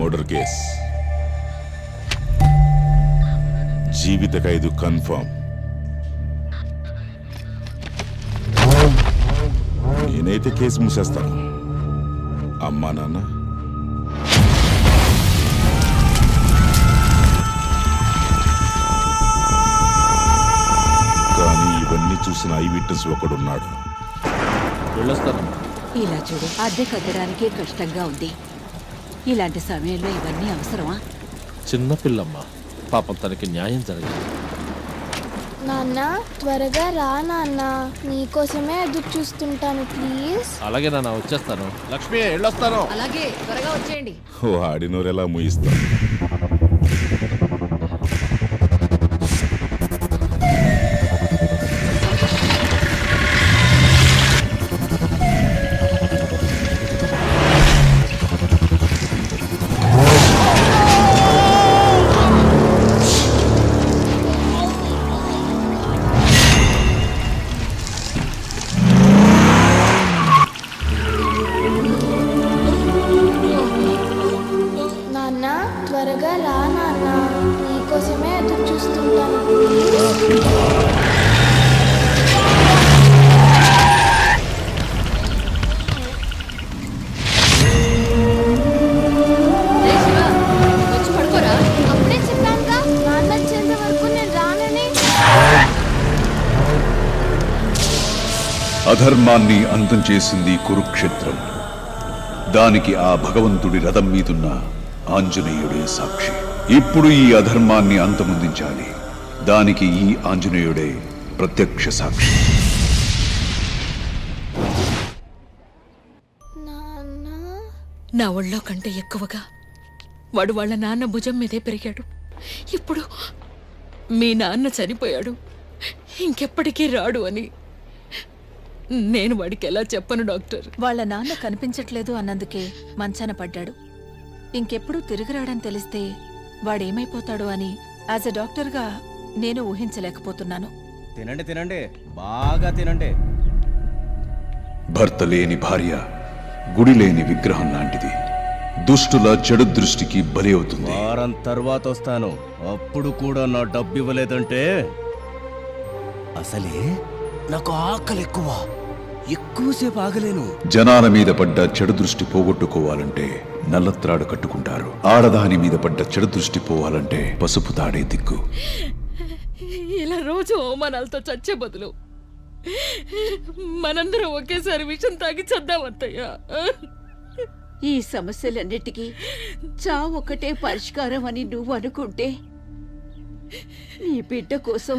Murder case. జీవిత ఖైదు confirm. నేనైతే case మూసేస్తాను. అమ్మా నాన్న. కానీ ఇవన్నీ చూసిన ఐ విట్నెస్ ఒకడున్నాడు. వెళ్ళొస్తానమ్మా ఇలా చూడు అద్దె కట్టడానికే కష్టంగా ఉంది. ఇలాంటి సమయంలో ఇవన్నీ అవసరమా? చిన్న పిల్లమ్మ పాపం తనకి న్యాయం జరగాలి నాన్న త్వరగా రా నాన్న. నీకోసమే ఎదురు చూస్తుంటాను ప్లీజ్. అలాగే నాన్న వచ్చేస్తాను. లక్ష్మి వెళ్ళొస్తాను. అలాగే త్వరగా వచ్చేయండి. వాడినోరెలా ముయిస్తాను అధర్మాన్ని అంతం చేసింది కురుక్షేత్రం. దానికి ఆ భగవంతుడి రథం మీదున్న ఆంజనేయుడే సాక్షి. ఇప్పుడు ఈ అధర్మాన్ని అంతమొందించాలి. దానికి ఈ ఆంజనేయుడే ప్రత్యక్ష సాక్షి. నాన్న? నా ఒళ్ళో కంటే ఎక్కువగా వాడు వాళ్ళ నాన్న భుజం మీదే పెరిగాడు. ఇప్పుడు మీ నాన్న చనిపోయాడు. ఇంకెప్పటికీ రాడు అని నేను వాడికి ఎలా చెప్పను డాక్టర్? వాళ్ళ నాన్న కనిపించట్లేదు అన్నందుకే మంచాన పడ్డాడు. ఇంకెప్పుడు తిరిగిరాడని తెలిస్తే వాడేమైపోతాడో అని యాజ్ ఎ డాక్టర్గా నేను ఊహించలేకపోతున్నాను. తినండి తినండి. బాగా తినండి. భర్త లేని భార్య గుడి లేని విగ్రహం లాంటిది. దుష్టుల చెడు దృష్టికి బలి అవుతుంది. వారం తర్వాత వస్తాను. అప్పుడు కూడా నా డబ్బు ఇవ్వలేదంటే? అసలే నాకు ఆకలి ఎక్కువ. ఎక్కువసేపు ఆగలేను. జనాల మీద పడ్డ చెడు దృష్టి పోగొట్టుకోవాలంటే నల్లత్రాడు కట్టుకుంటారు. ఆడదాని మీద పడ్డ చెడు దృష్టి పోవాలంటే పసుపు తాడే దిక్కు. ఇలా రోజు అవమానాలతో చచ్చే బదులు మనందరం ఒకేసారి విషం తాగి చద్దామత్తయ్యా ఈ సమస్యలన్నిటికీ చావు ఒకటే పరిష్కారం అని నువ్వు అనుకుంటే నీ బిడ్డ కోసం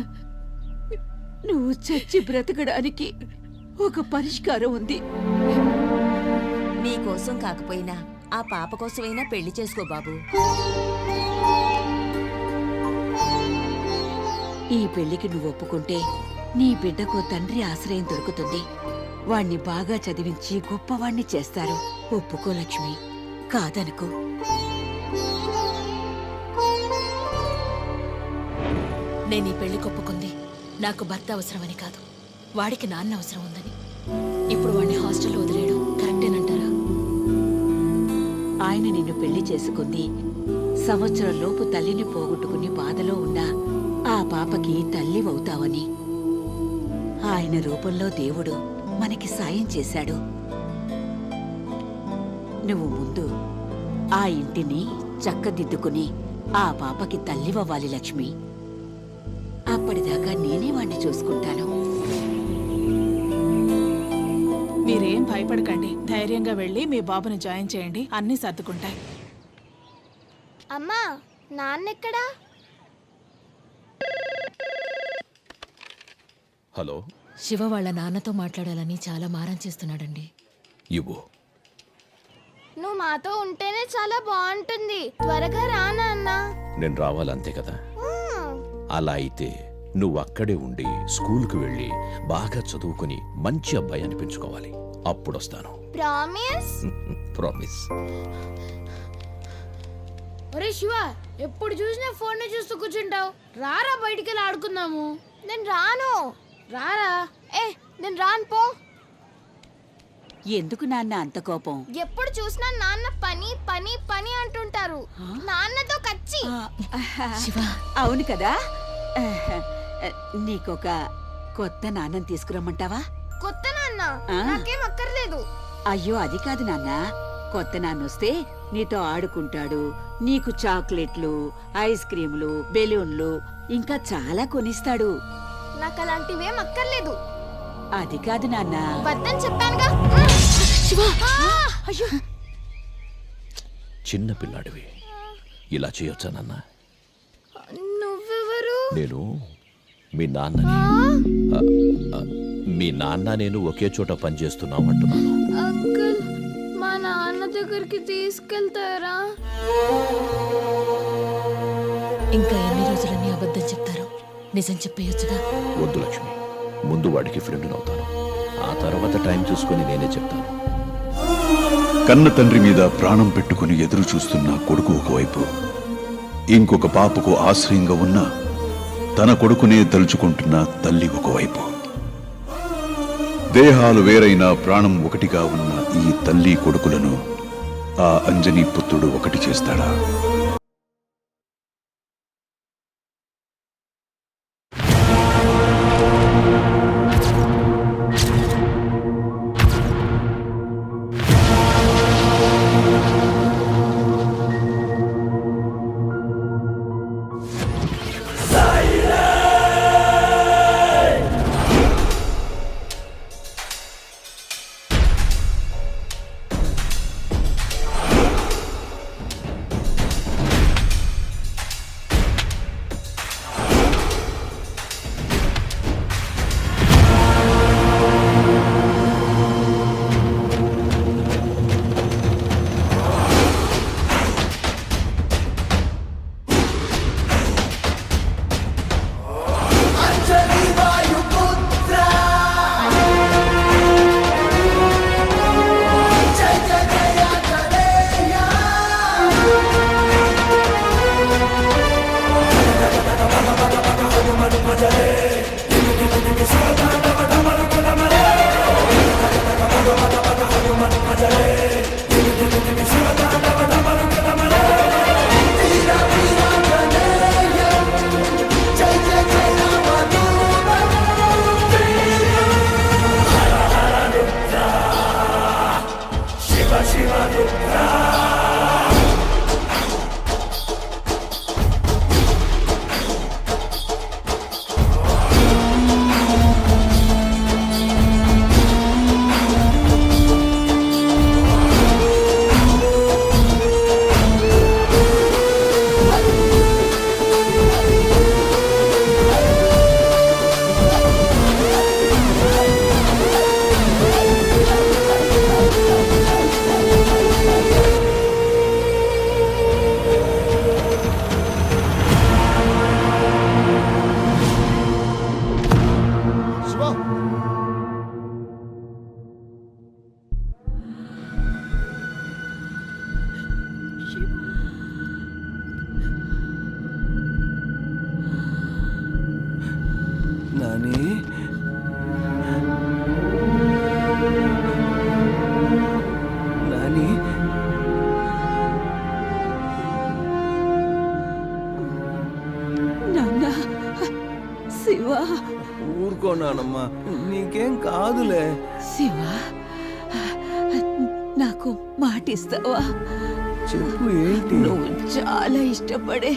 నువ్వు చచ్చి బ్రతకడానికి ఒక పరిష్కారం ఉంది. నీ కోసం కాకపోయినా ఆ పాప కోసమైనా పెళ్ళి చేసుకో బాబు. ఈ పెళ్ళికి నువ్వు ఒప్పుకుంటే నీ బిడ్డకు తండ్రి ఆశ్రయం దొరుకుతుంది. వాణ్ణి బాగా చదివించి గొప్పవాణ్ణి చేస్తారు. ఒప్పుకో లక్ష్మి. కాదనుకో. నేను ఈ పెళ్ళి కొప్పుకుంది. నాకు భర్త అవసరమని కాదు. వాడికి నాన్న అవసరం ఉందని. ఇప్పుడు వాడిని హాస్టల్లో వదిలేయడం కరెక్టేనంటారా? ఆయన నిన్ను పెళ్ళి చేసుకుంది. సంవత్సరం లోపు తల్లిని పోగొట్టుకుని బాధలో ఉన్న ఆ పాపకి తల్లివవుతావని ఆయన రూపంలో దేవుడు మనకి సాయం చేశాడు. నువ్వు ముందు ఆ ఇంటిని చక్కదిద్దుకుని ఆ పాపకి తల్లివ్వాలి లక్ష్మి. అప్పటిదాకా నేనే వాణ్ణి చూసుకుంటాను. మీరేం భయపడకండి. ధైర్యంగా వెళ్ళి మీ బాబుని జాయిన్ చేయండి. అన్నీ సర్దుకుంటాయి. అమ్మా నాన్న ఎక్కడా హలో. శివ వాళ్ళ నాన్నతో మాట్లాడాలని చాలా మారం చేస్తున్నాడండి. ఇవ్వు. నువ్వు మాతో ఉంటేనే చాలా బాగుంటుంది. త్వరగా రా నాన్న. నేను రావాలంతే కదా? అలా అయితే నువ్వు అక్కడే ఉండి స్కూల్కి వెళ్ళి బాగా చదువుకుని మంచి అబ్బాయి అనిపించుకోవాలి. అప్పుడొస్తాను. ప్రామిస్? ప్రామిస్. ఒరే శివ ఎప్పుడు చూసినా ఫోన్ చూస్తూ కూర్చుంటావు. రారా బయటికి వెళ్ళి ఆడుకుందాము. నేను రాను. రారా? ఏ నేను రాను పో. ఎందుకు నాన్న అంత కోపం? ఎప్పుడు చూసినా నాన్న పని పని పని అంటుంటారు. నాన్నతో కచ్చి. అవును కదా. నీకొక కొత్త నాన్నని తీసుకురమ్మంటావా? కొత్త నాన్న? ఆ. నాకేం అక్కర్లేదు. అయ్యో అది కాదు నాన్న. కొత్త నాన్నొస్తే నీతో ఆడుకుంటాడు. నీకు చాక్లెట్లు ఐస్ క్రీములు బెలూన్లు ఇంకా చాలా కొనిస్తాడు. నాకు అలాంటివేం అక్కర్లేదు. అది కాదు నాన్న. వద్దని చెప్పానుగా. అయ్యో! చిన్న పిల్లాడివి. ఇలా చేయొచ్చా నాన్న? నువ్వెవరు? నేను మీ నాన్నని. ఆ, ఆ, మీ నాన్న నేను ఒకే చోట పనిచేస్తున్నాం అంటున్నాను. అంకుల్ మా నాన్న దగ్గరికి తీసుకెళ్తారా? ఇంకా ఎన్ని రోజులని అబద్ధం చెప్తారు నిజం చెప్పేయొచ్చుగా. వద్దు లక్ష్మి ముందు వాడికి ఫ్రెండ్ అవుతాను. ఆ తర్వాత టైం చూసుకొని నేనే చెప్తాను. కన్న తండ్రి మీద ప్రాణం పెట్టుకుని ఎదురు చూస్తున్న కొడుకు ఒకవైపు ఇంకొక పాపకు ఆశ్రయంగా ఉన్న తన కొడుకునే తలుచుకుంటున్న తల్లి ఒకవైపు. దేహాలు వేరైన ప్రాణం ఒకటిగా ఉన్న ఈ తల్లి కొడుకులను ఆ అంజనీ పుత్రుడు ఒకటి చేస్తాడా? ఊరుకో నానమ్మా నీకేం కాదులే. శివ నాకు మాటిస్తావా? చెప్పు ఏంటి? నువ్వు చాలా ఇష్టపడే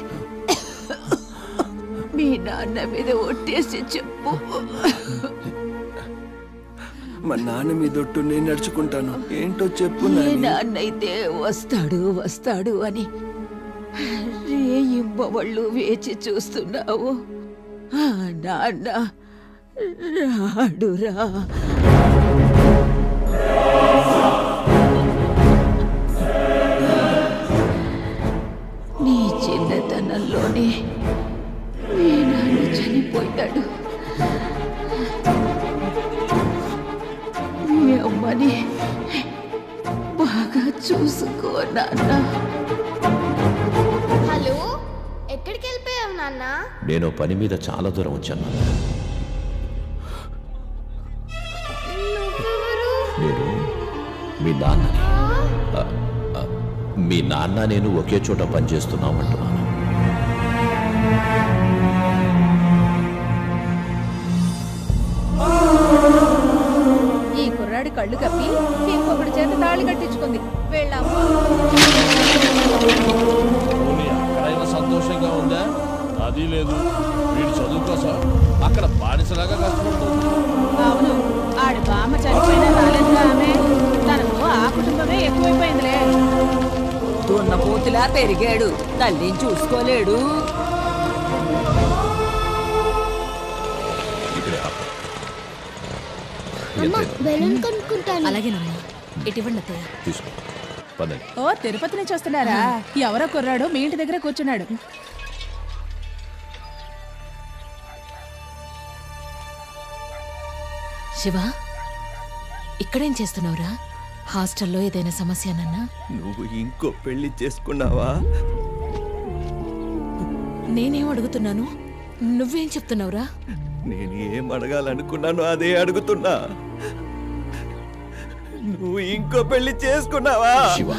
మీ నాన్న మీద ఒట్టేసి చెప్పు. మా నాన్న మీ దొట్టు నేను నడుచుకుంటాను. ఏంటో చెప్పు ఏ నాని. నాన్నైతే వస్తాడు వస్తాడు అని రేయింబవళ్ళు వేచి చూస్తున్నావు. ఆ నాన్న రాడురా. నీ చిన్నతనంలోనే మీ నాన్న చనిపోయాడు మీ అమ్మని బాగా చూసుకో నాన్న. హలో ఎక్కడికి వెళ్ళిపోయావు నాన్న? నేను పని మీద చాలా దూరం వచ్చాను మీ నాన్నని మీ నాన్న నేను ఒకే చోట పనిచేస్తున్నాం అంటున్నాను. ఈ కుర్రాడి కళ్ళు కప్పి ఇంకొకటి చేత తాళి కట్టించుకుంది. వెళ్ళాము అక్కడైనా సంతోషంగా ఉందా? అది లేదు. వీడు చదువు కోసం అక్కడ బానిసలాగా కష్టపడుతుంది. అవును ఆడి బామ్మ చనిపోయినా రాలేదుగా ఆమె. ఎక్కువైపోయిందిలే దున్నపోతులా పెరిగాడు. తల్లిని చూసుకోలేడు. ఇక్కడే ఆపు. అమ్మ ఎంతైనా బెలూన్ కొనుక్కుంటాను. అలాగేనమ్మా. ఇటువంటి అత్తయ్య. తీసుకో. పదండి. ఓ తిరుపతి నుంచి వస్తున్నారా? ఎవరో కుర్రాడు మీ ఇంటి దగ్గర కూర్చున్నాడు. శివ ఇక్కడేం చేస్తున్నావురా? హాస్టల్లో ఏదైనా సమస్యనన్నా నువ్వు ఇంకో పెళ్ళి చేసుకున్నావా? నేనేం అడుగుతున్నాను? నువ్వేం చెప్తున్నావురా? నేను ఏం అడగాలనుకున్నానో అదే అడుగుతున్నా. నువ్వు ఇంకో పెళ్ళి చేసుకున్నావా? శివ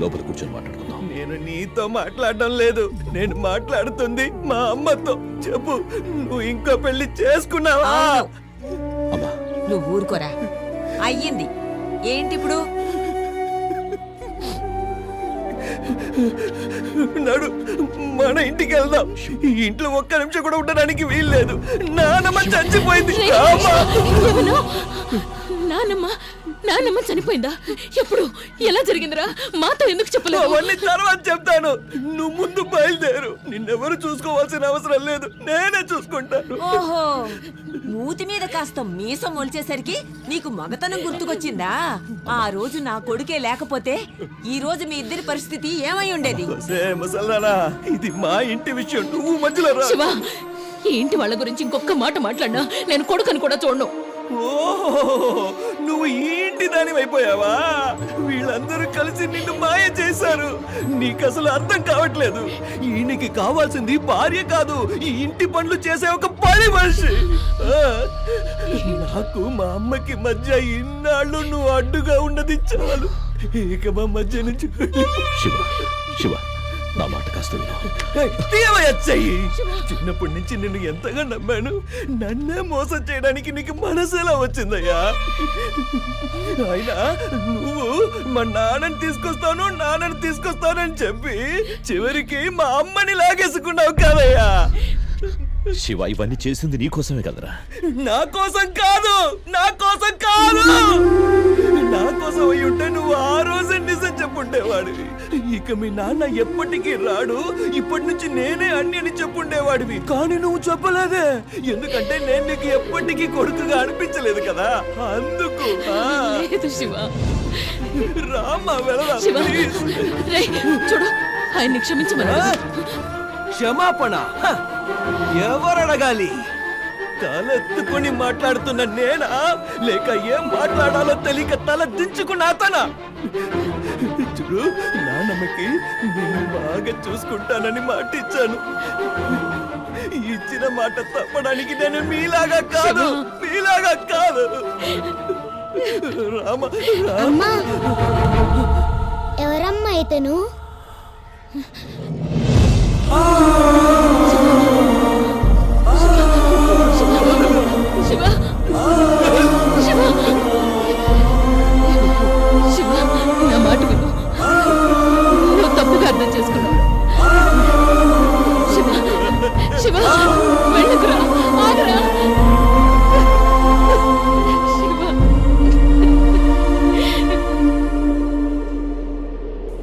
లోపల కూర్చొని మాట్లాడుకుందాం. నేను నీతో మాట్లాడడం లేదు. నేను మాట్లాడుతుంది మా అమ్మతో. చెప్పు నువ్వు ఇంకో పెళ్ళి చేసుకున్నావా. అమ్మా నువ్వు ఊరుకోరా. అయ్యింది. ఏంటి ఇప్పుడు నడు మన ఇంటికి వెళ్దాం. ఈ ఇంట్లో ఒక్క నిమిషం కూడా ఉండడానికి వీల్లేదు. నానమ్మ చచ్చిపోయింది? నానమ్మ నానమ్మ చనిపోయిందా? ఎప్పుడు? ఎలా జరిగిందిరా? మాతో ఎందుకు చెప్పలేదు? అవన్నీ తర్వాత చెప్తాను. నువ్వు ముందు బయలుదేరు. నిన్నెవరు చూసుకోవాల్సిన అవసరం లేదు. నేనే చూసుకుంటాను. ఓహో మూతి మీద కాస్త మీసం మొలిచేసరికి నీకు మగతనం గుర్తుకొచ్చిందా? ఆ రోజు నా కొడుకే లేకపోతే ఈ రోజు మీ ఇద్దరి పరిస్థితి ఏమై ఉండేది? సే ముసల్దానా ఇది మా ఇంటి విషయం. నువ్వు మధ్యలో రా. శివ ఈ ఇంటి వాళ్ళ గురించి ఇంకొక మాట మాట్లాడినా నేను కొడుకని కూడా చూడను. ఓహో నువ్వు ఏంటి ఇంటి దాని అయిపోయావా వీళ్ళందరూ కలిసి నిన్ను మాయ చేశారు. నీకు అసలు అర్థం కావట్లేదు. ఈయనకి కావాల్సింది భార్య కాదు. ఈ ఇంటి పనులు చేసే ఒక పని మనిషి. నాకు మా అమ్మకి మధ్య ఇన్నాళ్ళు నువ్వు అడ్డుగా ఉన్నది చాలు. ఇక మా మధ్య నుంచి శివ శివ. నా మాట కాస్త చెయ్యి. చిన్నప్పటి నుంచి నిన్ను ఎంతగా నమ్మాను నన్నే మోసం చేయడానికి నీకు మనసు ఎలా వచ్చిందయ్యా? అయినా నువ్వు మా నాన్నని తీసుకొస్తాను నాన్నని తీసుకొస్తానని చెప్పి చివరికి మా అమ్మని లాగేసుకున్నావు కదయ్యా. శివ ఇవన్నీ చేసింది నీకోసమే కదరా. నా కోసం కాదు నా కోసం ఇక మీ నాన్న ఎప్పటికీ రాడు. ఇప్పటి నుంచి నేనే అన్ని అని చెప్పుండేవాడివి. కానీ నువ్వు చెప్పలేదే. ఎందుకంటే నేను నీకు ఎప్పటికీ కొడుకుగా అనిపించలేదు కదా. అందుకు లేదు శివ. రామ్మా వెళదాం శివ. ప్లీజ్. రేయ్, చూడు ఆయన్ని క్షమించమని? క్షమాపణ. హ! ఎవరు అడగాలి తలెత్తుకుని మాట్లాడుతున్న నేనా? లేక ఏం మాట్లాడాలో తెలియక తల దించుకున్న అతనా? చూడు నాన్నమ్మకి నేను బాగా చూసుకుంటానని మాట ఇచ్చాను ఇచ్చిన మాట తప్పడానికి నేను మీలాగా కాదు మీలాగా కాదు. రామ రామ. ఎవరమ్మా ఇతను?